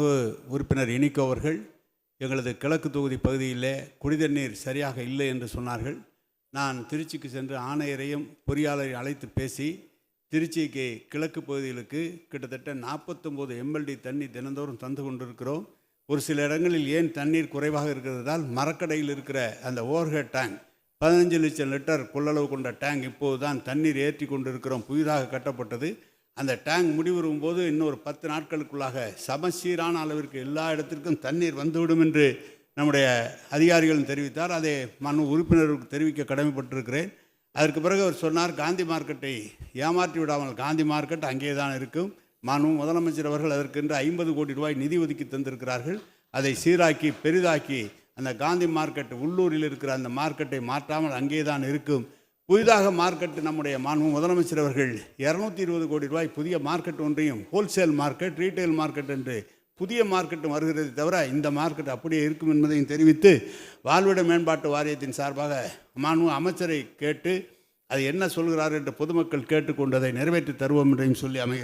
உறுப்பினர் இனிக்கோ அவர்கள் எங்களது கிழக்கு தொகுதி பகுதியிலே குடிதண்ணீர் சரியாக இல்லை என்று சொன்னார்கள். நான் திருச்சிக்கு சென்று ஆணையரையும் பொறியாளரை அழைத்து பேசி திருச்சிக்கு கிழக்கு பகுதிகளுக்கு கிட்டத்தட்ட நாற்பத்தொம்போது எம்எல்டி தண்ணி தினந்தோறும் தந்து கொண்டிருக்கிறோம். ஒரு சில இடங்களில் ஏன் தண்ணீர் குறைவாக இருக்கிறதால் மரக்கடையில் இருக்கிற அந்த ஓவர்ஹெட் டேங்க் பதினஞ்சு லட்சம் லிட்டர் கொள்ளளவு கொண்ட டேங்க் இப்போது தான் தண்ணீர் ஏற்றி கொண்டிருக்கிறோம். புதிதாக கட்டப்பட்டது. அந்த டேங்க் முடிவுறும் போது இன்னொரு பத்து நாட்களுக்குள்ளாக சமச்சீரான அளவிற்கு எல்லா இடத்திற்கும் தண்ணீர் வந்துவிடும் என்று நம்முடைய அதிகாரிகளும் தெரிவித்தார். அதை மனு உறுப்பினர்களுக்கு தெரிவிக்க கடமைப்பட்டிருக்கிறேன். அதற்கு பிறகு அவர் சொன்னார் காந்தி மார்க்கெட்டை ஏமாற்றி விடாமல் காந்தி மார்க்கெட் அங்கே தான் இருக்கும். மனு முதலமைச்சர் அவர்கள் அதற்கென்று ஐம்பது கோடி ரூபாய் நிதி ஒதுக்கி தந்திருக்கிறார்கள். அதை சீராக்கி பெரிதாக்கி அந்த காந்தி மார்க்கெட் உள்ளூரில் இருக்கிற அந்த மார்க்கெட்டை மாற்றாமல் அங்கே தான் இருக்கும். புதிதாக மார்க்கெட் நம்முடைய மாண்பு முதலமைச்சர் அவர்கள் இரநூத்தி இருபது கோடி ரூபாய் புதிய மார்க்கெட் ஒன்றையும் ஹோல்சேல் மார்க்கெட் ரீட்டைல் மார்க்கெட் என்று புதிய மார்க்கெட்டும் வருகிறது தவிர இந்த மார்க்கெட் அப்படியே இருக்கும் என்பதையும் தெரிவித்து வாழ்விட மேம்பாட்டு வாரியத்தின் சார்பாக மாண்பு அமைச்சரை கேட்டு அது என்ன சொல்கிறார் என்று பொதுமக்கள் கேட்டுக்கொண்டதை நிறைவேற்றி தருவோம் என்றையும் சொல்லி அமைகிறது